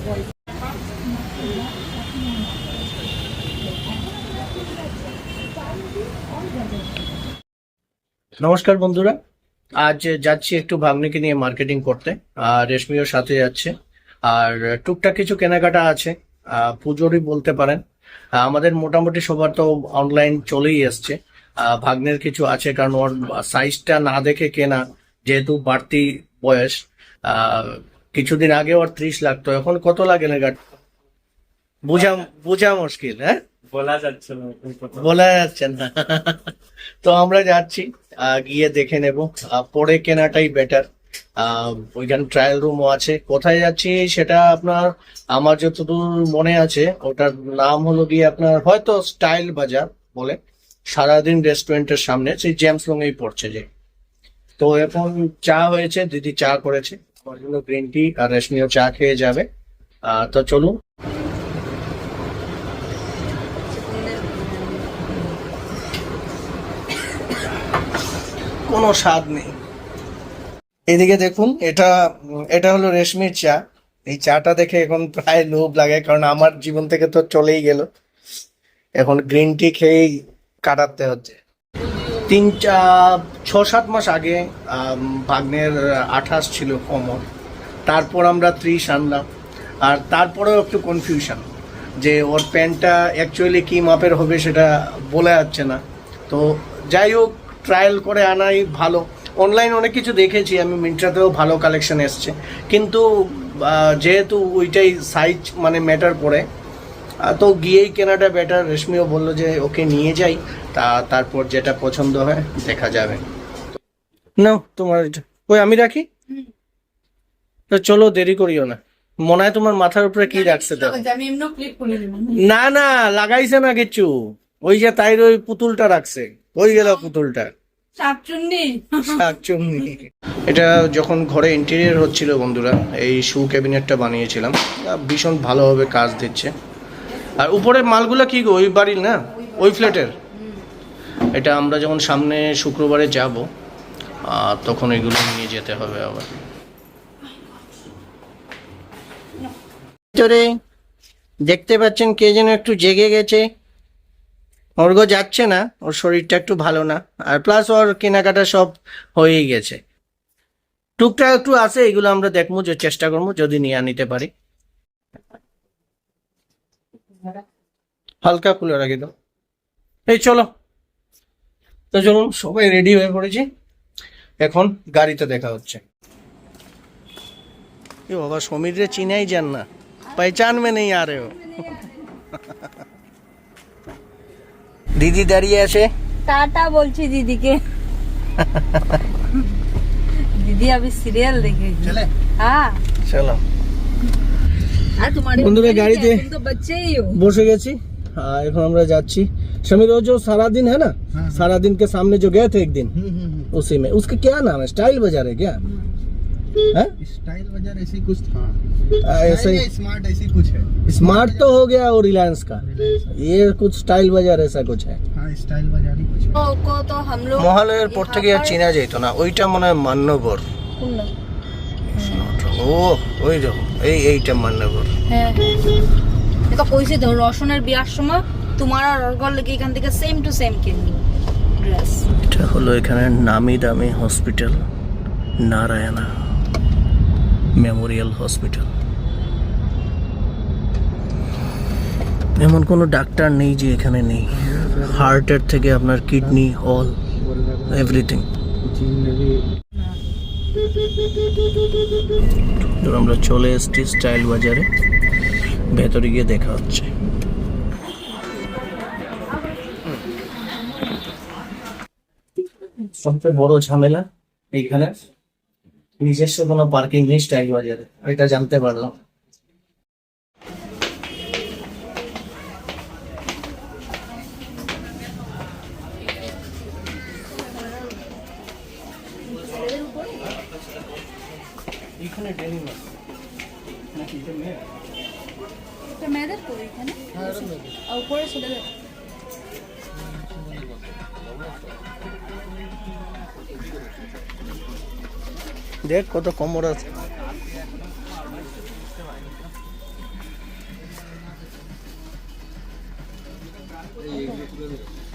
নমস্কার বন্ধুরা। আজ যাচ্ছি একটু ভাগ্নিকে নিয়ে মার্কেটিং করতে, আর রেশমিও সাথে যাচ্ছে। আর টুকটাক কিছু কেনাকাটা আছে পুজোরই বলতে পারেন। আমাদের মোটামুটি সবার তো অনলাইন চলেই এসছে। ভাগ্নের কিছু আছে, কারণ ওর সাইজটা না দেখে কেনা, যেহেতু বাড়তি বয়স কিছুদিন আগে ওর ত্রিশ লাগতো এখন কত লাগে না গাড়ি? বোঝা বোঝা মুশকিল হ্যাঁ? বলা যাচ্ছে না বলা যাচ্ছে না। তো আমরা যাচ্ছি গিয়ে দেখে নেব। পরে কেনাটাই বেটার ওইখানে ট্রায়াল রুমও আছে। কোথায় যাচ্ছি সেটা আপনার আমার যতদূর মনে আছে ওটার নাম হলো গিয়ে আপনার হয়তো স্টাইল বাজার বলে সারাদিন রেস্টুরেন্টের সামনে সেই জেমস লংয়েই পড়ছে যে। তো এখন চা হয়েছে দিদি চা করেছে। ওর গ্রিন টি আর রেশমিও চা খেয়ে যাবে তো চলুন। কোনো স্বাদ নেই। এদিকে দেখুন, এটা এটা হলো রেশমির চা এই চাটা দেখে এখন প্রায় লোভ লাগে, কারণ আমার জীবন থেকে তো চলেই গেল। এখন গ্রিন টি খেয়েই কাটাতে হচ্ছে। তিন ছ সাত মাস আগে ভাগ্নের আঠাশ ছিল কমর। তারপর আমরা ত্রিশ আনলাম। আর তারপরেও একটু কনফিউশন যে ওর প্যান্টটা অ্যাকচুয়ালি কী মাপের হবে সেটা বলা যাচ্ছে না। তো যাই হোক ট্রায়াল করে আনাই ভালো। অনলাইন অনেক কিছু দেখেছি, আমি মিন্ট্রাতেও ভালো কালেকশন এসছে। কিন্তু যেহেতু ওইটাই সাইজ মানে ম্যাটার করে তো গিয়েই কেনাটা বেটার রেশমিও বলল যে, ওকে নিয়ে যাই। তা তারপর যেটা পছন্দ হয় দেখা যাবে। না তোমার ওই আমি রাখি? তো চলো দেরি করিও না। মনে হয় তোমার মাথার উপরে কি রাখছে না না লাগাইছে না কিছু। ওই যে তাই ওই পুতুলটা রাখছে। ওই গেল পুতুলটা। শাকচুন্নি। শাকচুন্নি। এটা যখন ঘরে ইন্টেরিয়ার হচ্ছিল বন্ধুরা এই শু ক্যাবিনেটটা বানিয়েছিলাম। ভীষণ ভালোভাবে কাজ দিচ্ছে। আর উপরের মালগুলো কি গো? ওই বাড়ির না? ওই ফ্ল্যাটের এটা আমরা যখন সামনে শুক্রবারে যাব তখন এগুলো নিয়ে যেতে হবে আবার। ভিতরে দেখতে পাচ্ছেন কে যেন একটু জেগে গেছে। অর্ঘ যাচ্ছে না, ওর শরীরটা একটু ভালো না, আর প্লাস ওর কেনাকাটা সব হয়েই গেছে। টুকটাক একটু আছে, এগুলো আমরা দেখব, যে চেষ্টা করব, যদি নিয়ে নিতে পারি। হালকা খুলে রাখি দাও। এই, চলো। তো চলুন সবাই রেডি হয়ে পড়েছি। এখন গাড়িতে দেখা হচ্ছে। এ বাবা সমীরে চিনাই যান না। পেচান মে নেই আরে ও দিদি দাঁড়িয়ে আছে। টাটা বলছি দিদিকে। দিদি আমি সিরিয়াল দেখি চলে। হ্যাঁ। চলো। বন্ধুরা গাড়িতে বসে গেছি। এখন আমরা যাচ্ছি। समीर वो जो सारा दिन है ना सारा दिन के सामने जो गए थे एक दिन उसी में उसका क्या नाम है स्टाइल बाजार है क्या है स्टाइल बाजार ऐसे ही कुछ था ऐसे ही स्मार्ट ऐसे ही कुछ है स्मार्ट तो हो गया और रिलायंस का ये कुछ स्टाइल बाजार ऐसा कुछ है हाँ स्टाइल बाजार ही कुछ है तो को तो हम लोग মহালয়ের পর থেকে আর চেনা যেত না ওইটা মনে হয় মান্যবর ও ওই রকম এই এইটা মান্যবর হ্যাঁ এটা কইছে তো রসনের বিয়ার সময় তোমার আর অর্ঘর লেগে এখান থেকে সেম টু সেম কিনবি। ড্রেস এটা হলো এখানে নামি দামি হসপিটাল নারায়ণা মেমোরিয়াল হসপিটাল এমন কোনো ডাক্তার নেই যে এখানে নেই। হার্টের থেকে আপনার কিডনি অল এভরিথিং আমরা চলে এসেছি স্টাইল বাজারে। ভেতরে গিয়ে দেখা হচ্ছে। সবচেয়ে বড় ঝামেলা এইখানে। নিজস্ব কোনো পার্কিং নেই স্টাইল বাজারে। এটা জানতে পারলাম। এখানে ডেনিম আছে। নাকি এটা মেয়ে এটা মেয়েদের তো এখানে আর উপরে ছেলেদের। দেখ কত কোমর আছে।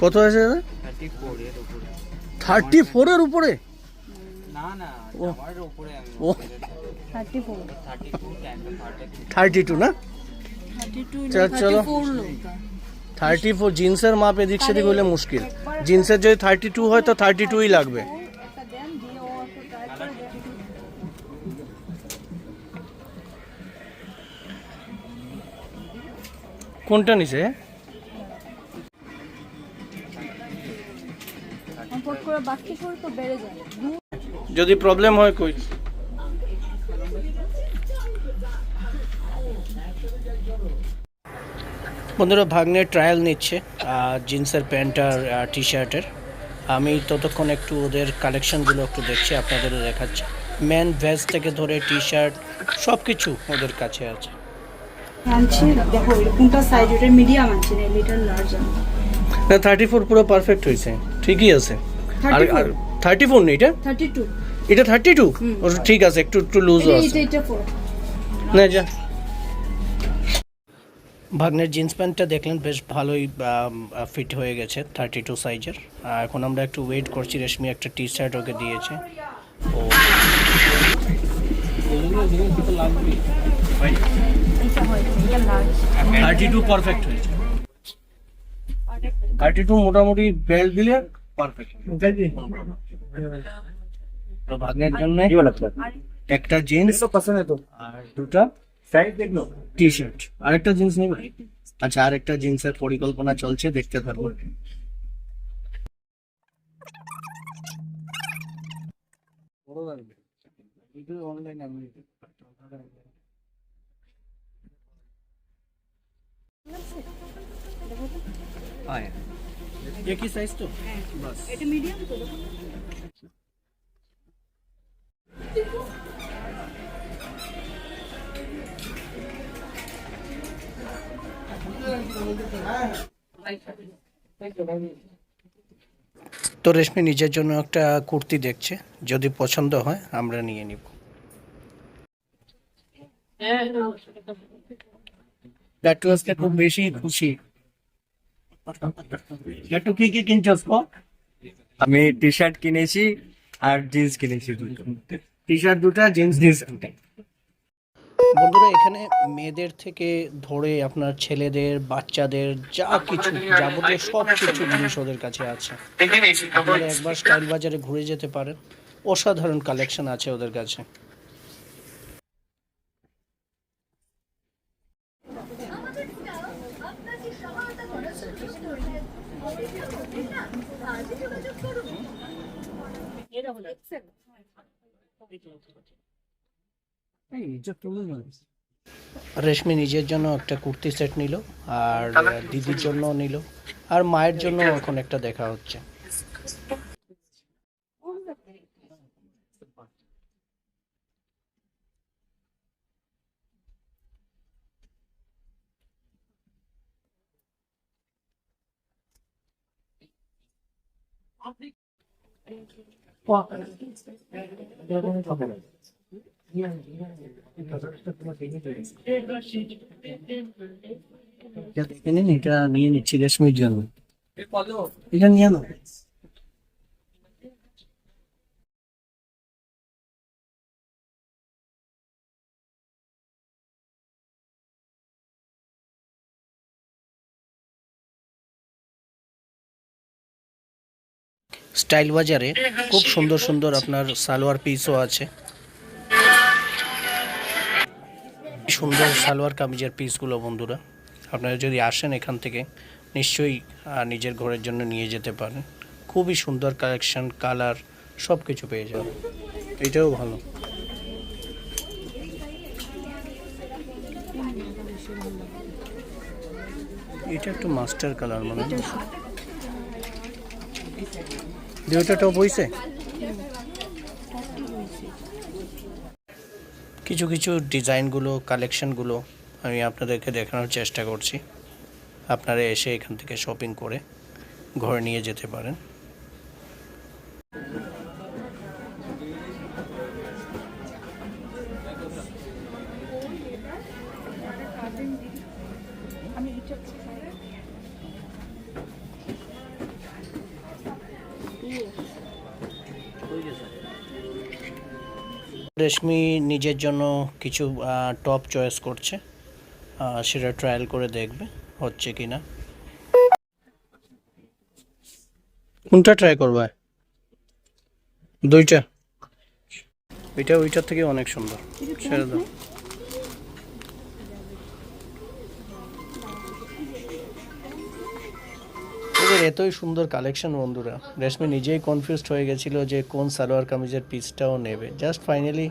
কত আছে থার্টি ফোরের উপরে। থার্টি টু না? চলো থার্টি ফোর জিন্সের মাপ এদিক সেদিক হলে মুশকিল। জিন্সের যদি থার্টি টু হয় তো থার্টি টুই লাগবে। কোনটা নিছে? যদি প্রবলেম হয় কই? বন্ধুরা ভাগ্নে ট্রায়াল নিচ্ছে জিন্সের প্যান্ট আর টি শার্টের আমি ততক্ষণ একটু ওদের কালেকশনগুলো একটু দেখছি আপনাদেরও দেখাচ্ছি। ম্যান ভেজ থেকে ধরে টি শার্ট সব কিছু ওদের কাছে আছে। আনছি দেখো কোনটা সাইজ ওটা মিডিয়াম আছে না লিটার লার্জ না থার্টি ফোর পুরো পারফেক্ট হয়েছে ঠিকই আছে। আর আর থার্টি ফোর নেই এটা? থার্টি টু এটা থার্টি টু ঠিক আছে একটু একটু লুজও আছে। না যা ভাগ্নের জিন্স প্যান্টটা দেখলেন বেশ ভালোই ফিট হয়ে গেছে থার্টি টু সাইজের এখন আমরা একটু ওয়েট করছি রেশমি একটা টি শার্ট ওকে দিয়েছে। ও। টু পারফেক্ট হয়েছে। মোটামুটি বেল্ট দিলে পারফেক্ট তো ভাগ্নের একটা জিন্স পছন্দ আর দুটা টি শার্ট আরেকটা জিন্স নেবে? আচ্ছা আরেকটা জিন্সের পরিকল্পনা চলছে দেখতে থাকব। আয়। একই সাইজ তো? বাস। এটা মিডিয়াম তো। তো রেশমি নিজের জন্য একটা কুর্তি দেখছে। যদি পছন্দ হয় আমরা নিয়ে নিব। লাট্টু আজকে খুব বেশি খুশি। লাট্টু কি কি কিনছস কো আমি টি শার্ট কিনেছি আর জিন্স কিনেছি টি শার্ট দুটা জিন্স জিন্স বন্ধুরা এখানে মেয়েদের থেকে ধরে আপনার ছেলেদের বাচ্চাদের যা কিছু যাবতীয় সব কিছু জিনিস ওদের কাছে আছে। আপনারা একবার স্টাইল বাজারে ঘুরে যেতে পারেন। অসাধারণ কালেকশন আছে ওদের কাছে। রেশমি নিজের জন্য একটা কুর্তি সেট নিল আর দিদির জন্য নিল। আর মায়ের জন্য এখন একটা দেখা হচ্ছে। দেখে নিন এটা নিয়ে নিচ্ছি স্টাইল বাজারে খুব সুন্দর সুন্দর আপনার সালোয়ার পিসও আছে। সুন্দর সালোয়ার কামিজের পিসগুলো বন্ধুরা। আপনারা যদি আসেন এখান থেকে, নিশ্চয়ই নিজের ঘরের জন্য নিয়ে যেতে পারেন। খুবই সুন্দর কালেকশন, কালার সব কিছু পেয়ে যাবেন। এটাও ভালো। এটা একটু মাস্টার কালার মনে হয়। দুইটা টপ কিছু কিছু ডিজাইনগুলো কালেকশানগুলো আমি আপনাদেরকে দেখানোর চেষ্টা করছি। আপনারা এসে এখান থেকে শপিং করে ঘরে নিয়ে যেতে পারেন। আমি রেশমি নিজের জন্য কিছু টপ চয়েস করছে। সেটা ট্রায়াল করে দেখবে হচ্ছে কি না কোনটা ট্রাই করবে? দুইটা। ওইটা ওইটার থেকে অনেক সুন্দর। ছেড়ে এদের এতই সুন্দর কালেকশন বন্ধুরা। রেশমি নিজেই কনফিউজড হয়ে গেছিল যে কোন সালোয়ার কামিজের পিসটাও নেবে। জাস্ট ফাইনালি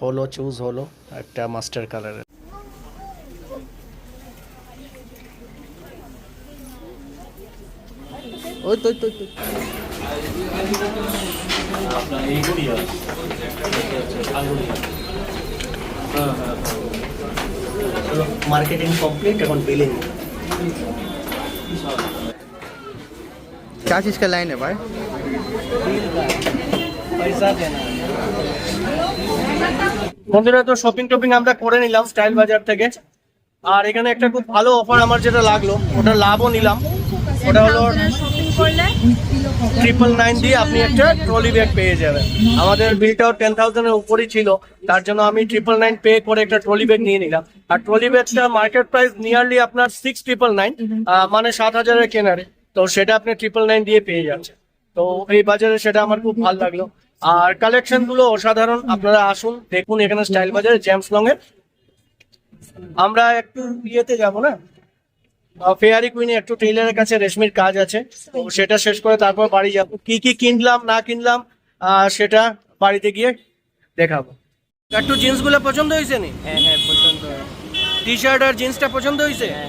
হলো চুজ হলো একটা মাস্টার কালারের। মার্কেটিং কমপ্লিট এখন বিলিং क्या चीज का लाइन है भाई পয়সা দেনা বন্ধুরা তো শপিং টপিং আমরা করে নিলাম স্টাইল বাজার থেকে আর এখানে একটা খুব ভালো অফার আমার যেটা লাগলো ওটা লাভও নিলাম ওটা হলো শপিং করলে ট্রিপল নাইন দিয়ে আপনি একটা ট্রলি ব্যাগ পেয়ে যাবেন। আমাদের বিলটাও টেন থাউজেন্ডের উপরই ছিল, তার জন্য আমি ট্রিপল নাইন পে করে একটা ট্রলি ব্যাগ নিয়ে নিলাম। আর ট্রলি ব্যাগটা মার্কেট প্রাইস নিয়ারলি আপনার সিক্স ট্রিপল নাইন মানে সাত হাজারের কেনারে। তো সেটা আপনি ট্রিপল নাইন দিয়ে পেয়ে যাচ্ছেন। তো এই বাজারে সেটা আমার খুব ভালো লাগল। আর কালেকশনগুলো অসাধারণ, আপনারা আসুন, দেখুন এখানে স্টাইল বাজারে জেমস লং এর। আমরা একটু ইয়েতে যাব না? ফেয়ারি কুইনে একটু টেইলারের কাছে রেশমির কাজ আছে। তো সেটা শেষ করে তারপর বাড়ি যাব। কি কি কিনলাম না কিনলাম সেটা বাড়িতে গিয়ে দেখাবো। একটু জিন্সগুলো পছন্দ হয়েছে নি? হ্যাঁ হ্যাঁ পছন্দ টি শার্ট আর জিন্সটা পছন্দ হয়েছে? হ্যাঁ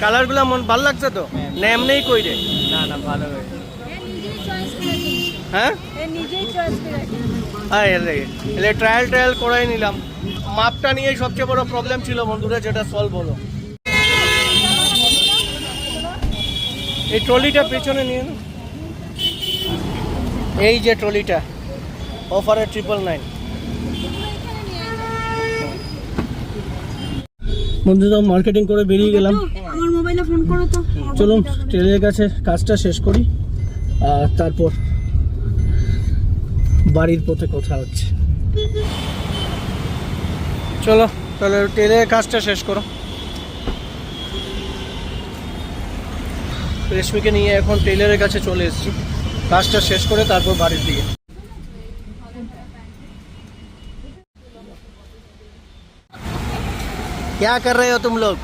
হ্যাঁ গুলা মন ভালো লাগছে তো? হ্যাঁ। নেম নেই কই রে? না না ভালো হ্যাঁ? নিজেই চয়েস করে হ্যাঁ এলে এলে ট্রায়াল ট্রায়াল করাই নিলাম। মাপটা নিয়ে সবচেয়ে বড় প্রবলেম ছিল বন্ধুরা যেটা সলভ হলো। এই ট্রলিটা পেছনে নিয়ে না এই যে ট্রলিটা অফারে ট্রিপল নাইন বন্ধুরা মার্কেটিং করে বেরিয়ে গেলাম। আমার মোবাইলে ফোন করো তো। চলুন ট্রেলের কাছে কাজটা শেষ করি। আর তারপর বাড়ির পথে কথা হচ্ছে। চলো তাহলে ট্রেলের কাজটা শেষ করো। রেশমিকে নিয়ে এখন টেইলারের কাছে চলে এসেছি কাজটা শেষ করে তারপর বাড়ির দিকে क्या कर रहे हो तुम लोग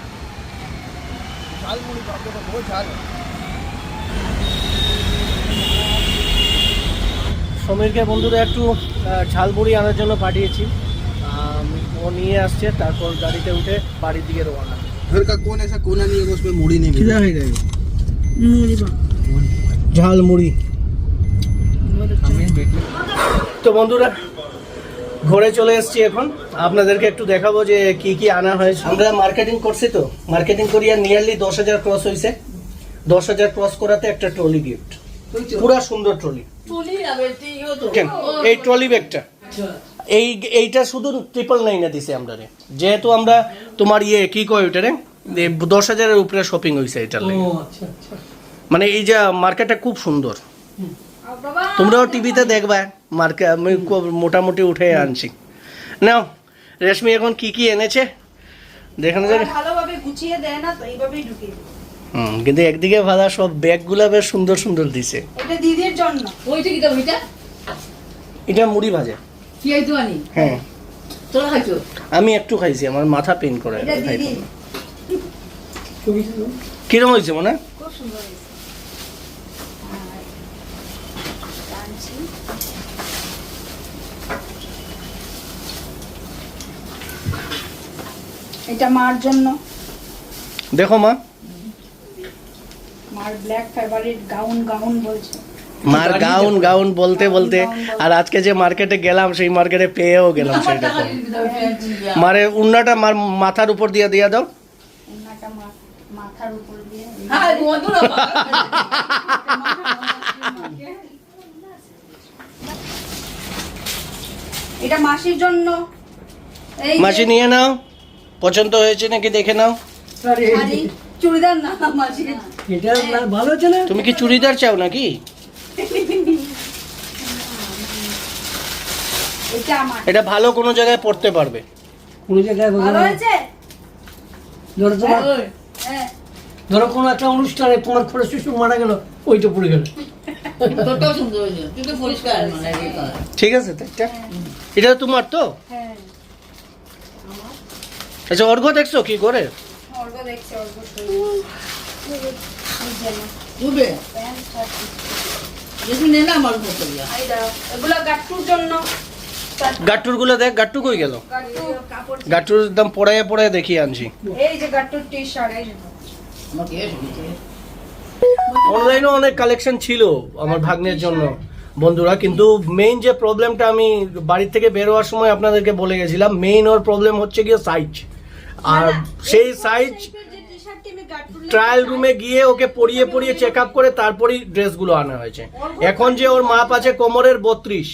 সমীরকে বন্ধুরা একটু আহ, ঝালমুড়ি আনার জন্য পাঠিয়েছি আম, ও নিয়ে আসছে তারপর গাড়িতে উঠে বাড়ির দিকে রওনা घर का कौन ऐसा कोना नहीं है उसमें मुड़ी नहीं मिलती হয়ে যাবে ঝালমুড়ি তো বন্ধুরা, ঘরে চলে এসেছি এখন। আপনাদেরকে একটু দেখাবো যে কি কি আনা হয়েছে। আমরা মার্কেটিং করছি তো। মার্কেটিং করি আর নিয়ারলি দশ হাজার ক্রস হয়েছে দশ হাজার ক্রস করাতে একটা ট্রলি গিফট পুরা সুন্দর ট্রলি এই ট্রলি ব্যাগটা এই, এইটা শুধু ট্রিপল নাইনে দিছে আমরা যেহেতু আমরা তোমার ইয়ে কি কয় ওইটা রে দশ হাজারের উপরে শপিং হয়েছে এটার লেগে। মানে এই যে মার্কেটটা খুব সুন্দর। তোমরাও টিভিতে দেখবা মার্কেট আমি খুব মোটামুটি উঠে আনছি। নাও রেশমি এখন কি কি এনেছে? দেখানো যাবে ভালোভাবে গুছিয়ে দেয় না তো এইভাবেই ঢুকিয়ে হুম কিন্তু একদিকে ভালো সব ব্যাগগুলা বেশ সুন্দর সুন্দর দিছে। এটা দিদির জন্য। ওইটা কি ওইটা? এটা মুড়ি ভাজা। কি হ্যাঁ। তোরা খাইছো? আমি একটু খাইছি আমার মাথা পেন করে এটা দিদি। কিরম হয়েছে মনে? খুব সুন্দর হয়েছে। আর টানছি। এটা মার জন্য। দেখো মা। মার ব্ল্যাক ফেভারিট গাউন গাউন বলছে। মার গাউন গাউন বলতে বলতে। আর আজকে যে মার্কেটে গেলাম সেই মার্কেটে পেয়েও গেলাম সেটা তো। মারে উন্নাটা মার মাথার উপর দিয়ে দিয়ে দাও। মাথার উপর দিয়ে এটা মাসির জন্য মাসি নিয়ে নাও পছন্দ হয়েছে নাকি দেখে নাও চুড়িদার না মাসির তুমি কি চুড়িদার চাও নাকি এটা ভালো কোনো জায়গায় পড়তে পারবে। কোনো জায়গায় ভালো হয়েছে ধরো তোমার হ্যাঁ ধরো কোনো একটা অনুষ্ঠানে তোমার খোড়ে শিশু মারা গেল ওইটা পড়ে গেল। মানে ঠিক আছে এটা তোমার তো? হ্যাঁ। আচ্ছা অর্ঘ দেখছ কি করে? গাট্টুরগুলো দেখ গাট্টু কই গেল? গাট্টু গাট্টুর একদম পড়ায় পড়ায় দেখিয়ে আনছি। এই যে গাট্টুর টি শার্ট এই যে আমার কে শুনেছে অনলাইনে অনেক কালেকশন ছিল আমার ভাগ্নের জন্য। বন্ধুরা কিন্তু মেইন যে প্রবলেমটা আমি বাড়ি থেকে বের হওয়ার সময় আপনাদেরকে বলে গেছিলাম মেইন ওর প্রবলেম হচ্ছে গিয়ে সাইজ আর সেই সাইজ ট্রায়াল রুমে গিয়ে ওকে পরিয়ে পরিয়ে চেক আপ করে তারপরেই ড্রেসগুলো আনা হয়েছে। এখন যে ওর মাপ আছে কোমরের বত্রিশ।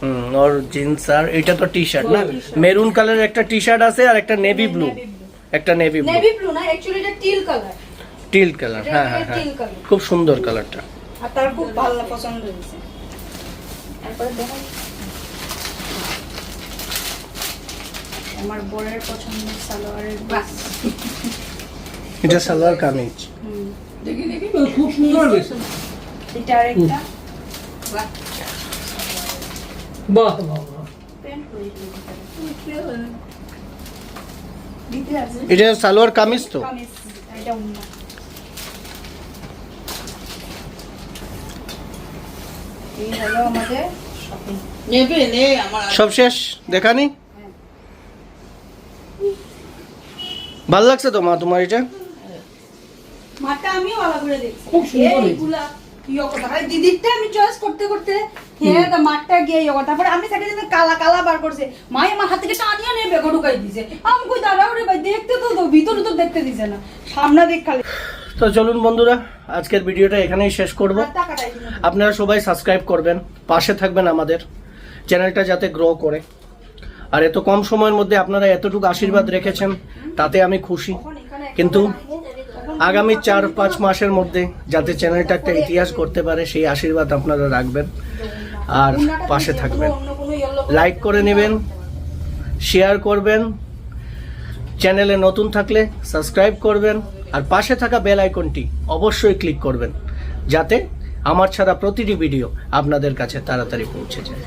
হুম ওর জিন্স আর এটা তো টি শার্ট না মেরুন কালারের একটা টি শার্ট আছে আর একটা নেভি ব্লু একটা নেভি ব্লু নেভি ব্লু না অ্যাকচুয়ালি এটা টিল কালার টিল কালার হ্যাঁ হ্যাঁ হ্যাঁ। টিল কালার খুব সুন্দর কালারটা আর তার খুব ভালো পছন্দ হয়েছে। তারপরে দেখো আমার বরের পছন্দের সালোয়ারের বাস এটা সালোয়ার কামিজ। দেখি দেখি খুব সুন্দর বেশ এটা আরেকটা। বাহ। বাহ বাহ প্যান্ট এটা সালোয়ার কামিজ তো? কামিজ এটা উন্না এই হলো আমাদের শপিং নেবে নে আমার সব শেষ? দেখানি ভালো লাগছে তো মা তোমার এটা? মাটা আমিও ভালো করে দেখছি। খুব সুন্দর দিদিরটা আমি চয়েস করতে করতে হ্যাঁ মাঠটা গিয়ে ইয়ে কথা তারপরে আমি সেটা দিন কালা কালা বার করছে। মাই আমার হাত থেকে টানিয়ে নিয়ে বেগো ঢুকাই দিছে আমি কই দাঁড়াও রে ভাই দেখতে তো তো ভিতরে তো দেখতে দিছে না। সামনে দেখ খালি। তো চলুন বন্ধুরা আজকের ভিডিওটা এখানেই শেষ করব। দিন আপনারা সবাই সাবস্ক্রাইব করবেন পাশে থাকবেন আমাদের চ্যানেলটা যাতে গ্রো করে। আর এত কম সময়ের মধ্যে আপনারা এতটুকু আশীর্বাদ রেখেছেন তাতে আমি খুশি। কিন্তু আগামী চার, পাঁচ মাসের মধ্যে যাতে চ্যানেলটা একটা ইতিহাস করতে পারে, সেই আশীর্বাদ আপনারা রাখবেন আর পাশে থাকবেন। লাইক করে নেবেন শেয়ার করবেন, চ্যানেলে নতুন থাকলে সাবস্ক্রাইব করবেন, আর পাশে থাকা বেল আইকনটি অবশ্যই ক্লিক করবেন, যাতে আমার ছাড়া প্রতিটি ভিডিও আপনাদের কাছে তাড়াতাড়ি পৌঁছে যায়।